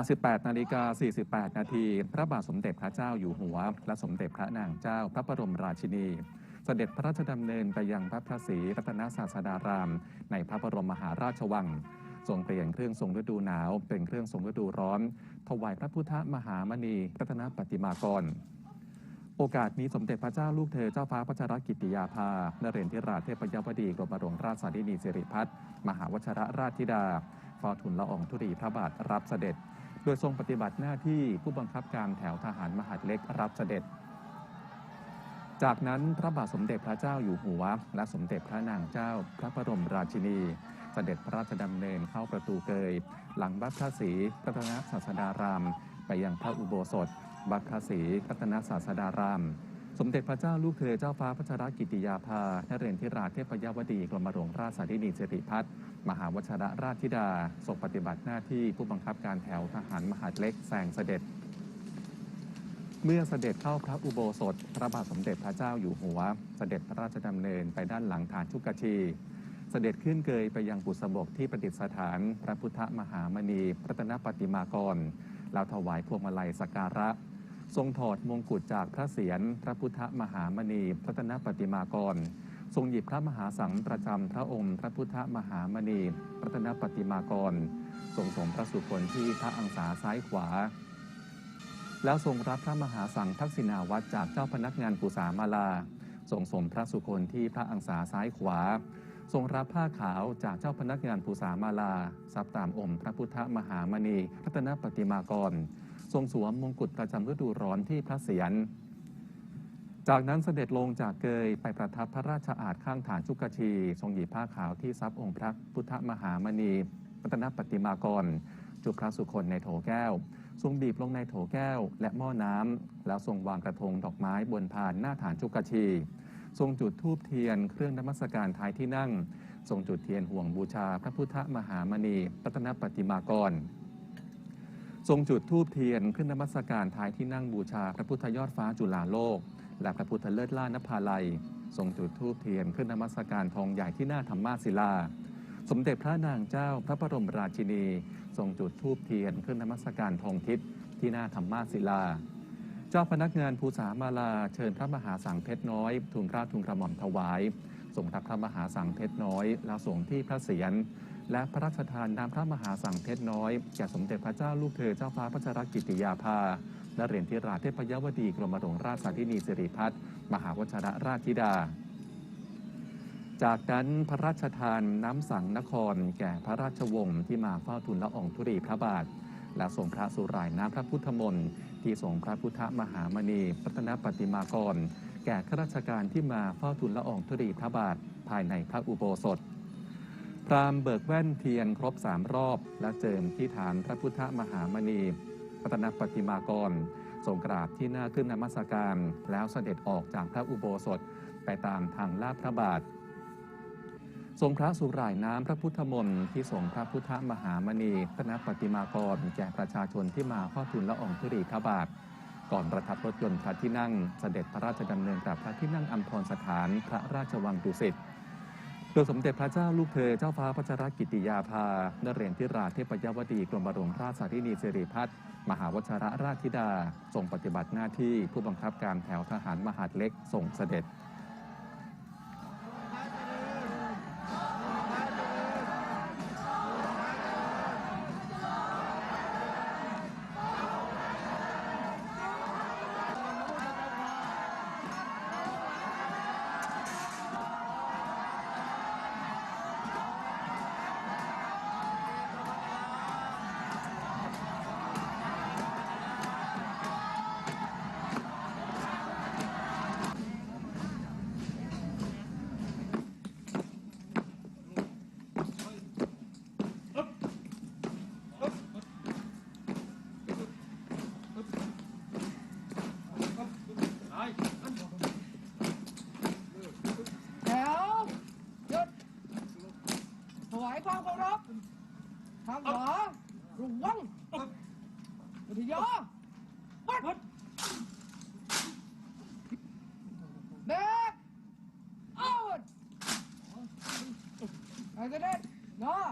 18นาฬิกา48 นาที พระบาทสมเด็จพระเจ้าอยู่หัว และสมเด็จพระนางเจ้าพระบรมราชินีเสด็จพระราชดำเนินไปยังพระพระศรีรัตนศาสดาราม ในพระบรมมหาราชวัง ทรงเปลี่ยนเครื่องทรงฤดูหนาว เป็นเครื่องทรงฤดูร้อน ถวายพระพุทธมหามณีรัตนปฏิมากร โอกาสนี้สมเด็จพระเจ้าลูกเธอเจ้าฟ้าพัชรกิติยาภานเรนทิราชเทพยวดีกรมหลวงราชสารินีสิริพัฒน์มหาวชรราชธิดาฟอทุนละอองธุรีพระบาทรับเสด็จ โดยทรงปฏิบัติหน้าที่ผู้บังคับการแถวทหารมหาดเล็กรับเสด็จ จากนั้นพระบาทสมเด็จพระเจ้าอยู่หัว และสมเด็จพระนางเจ้าพระบรมราชินี เสด็จพระราชดำเนินเข้าประตูเกย หลังวัดพระศรีรัตนศาสดาราม ไปยังพระอุโบสถวัดพระศรีรัตนศาสดาราม สมเด็จพระเจ้าลูกเธอเจ้าฟ้าพัชรกิติยาภานเรนทิราชเทพยวดีกรมหลวงราชสารินีสิริพัฒน์มหาวชรราชธิดาทรงปฏิบัติหน้าที่ผู้บังคับการแถวทหารมหาดเล็กแสงเสด็จ เมื่อเสด็จเข้าพระอุโบสถ พระบาทสมเด็จพระเจ้าอยู่หัว เสด็จพระราชดำเนินไปด้านหลังฐานชุกชี เสด็จขึ้นเกยไปยังบุษบกที่ประดิษฐาน พระพุทธมหามณีรัตนปฏิมากร แล้วถวายพวงมาลัยสักการะ ทรงถอดมงกุฎจากพระเศียรพระพุทธมหามณีรัตนปฏิมากร ทรงหยิบพระมหาสังประจำพระองค์ พระพุทธมหามณีรัตนปฏิมากร ทรงสมพระสุคนที่พระอังสาซ้ายขวา แล้วทรงรับพระมหาสังทักษิณาวัตรจากเจ้าพนักงานปุสามาลา ทรงสมพระสุคนที่พระอังสาซ้ายขวา ทรงรับผ้าขาวจากเจ้าพนักงานปุสามาลาซับตามองค์พระพุทธมหามณีรัตนปฏิมากร ทรงสวมมงกุฎประจำฤดูร้อนที่พระเศียร จากนั้นเสด็จลงจากเกยไปประทับพระราชอาณข้างฐานชุกชี ทรงหยิบผ้าขาวที่ซับองค์พระพุทธมหามณีรัตนปฏิมากร จุพระสุคนในโถแก้ว ทรงบีบลงในโถแก้ว และหม้อน้ำแล้วทรงวางกระทงดอกไม้บนพานหน้าฐานชุกชี ทรงจุดธูปเทียนเครื่องนมัสการท้ายที่นั่ง ทรงจุดเทียนห่วงบูชาพระพุทธมหามณีรัตนปฏิมากร ทรงจุดธูปเทียนขึ้นนมัสการท้ายที่นั่งบูชาพระพุทธยอดฟ้าจุฬาโลก และพระพุทธเลิศล่านภาลัย ทรงจุดธูปเทียนขึ้นนมัสการทองใหญ่ที่หน้าธรรมาศิลา สมเด็จพระนางเจ้าพระบรมราชินี ทรงจุดธูปเทียนขึ้นนมัสการทองทิศที่หน้าธรรมาศิลา เจ้าพนักงานภูษามาลาเชิญพระมหาสังเพชรน้อยทูลเกล้าทูลกระหม่อมถวายส่งรับพระมหาสังเพชรน้อยแล้วส่งที่พระเศียร และพระราชทานนามพระมหาสังเพชรน้อยแก่สมเด็จพระเจ้าลูกเธอเจ้าฟ้าพัชรกิติยาภานเหรนทิราชเทพยวดีกรมหลวงราชสารินีสิริพัฒน์มหาวชรราชธิดา จากนั้นพระราชทานน้ำสังนคร แก่พระราชวงศ์ที่มาเฝ้าทูลละอองธุรีพระบาท และส่งพระสุรายน้ำพระพุทธมนต์ที่ส่งพระพุทธมหามณีรัตนปฏิมากร แก่ข้าราชการที่มาเฝ้าทูลละอองธุรีพระบาทภายในพระอุโบสถ รามเบิกแว่นเทียนครบสามรอบ และเจิมที่ฐานพระพุทธมหามณีรัตนปฏิมากรทรงกราบที่หน้าขึ้นนมัสการ แล้วเสด็จออกจากพระอุโบสถไปตามทางลาดพระบาท ทรงพระสุรายน้ำพระพุทธมนต์ที่ทรงพระพุทธมหามณีรัตนปฏิมากรแก่ประชาชนที่มาเฝ้าทูลละอองธุรีพระบาท ก่อนประทับรถยนต์พระที่นั่งเสด็จพระราชดำเนินกลับพระที่นั่งอัมพรสถานพระราชวังดุสิต โดยสมเด็จพระเจ้าลูกเธอเจ้าฟ้าพัชรกิติยาภานเรนทิราเทพยวดีกรมหลวงราชสารินีสิริพัฒน์มหาวชรราชธิดาทรงปฏิบัติหน้าที่ผู้บังคับการแถวทหารมหาดเล็กส่งเสด็จ วายความเคารพทางขวาระวังปฏิยาปัดเด็กเอาไอ้กระเด็นเนาะ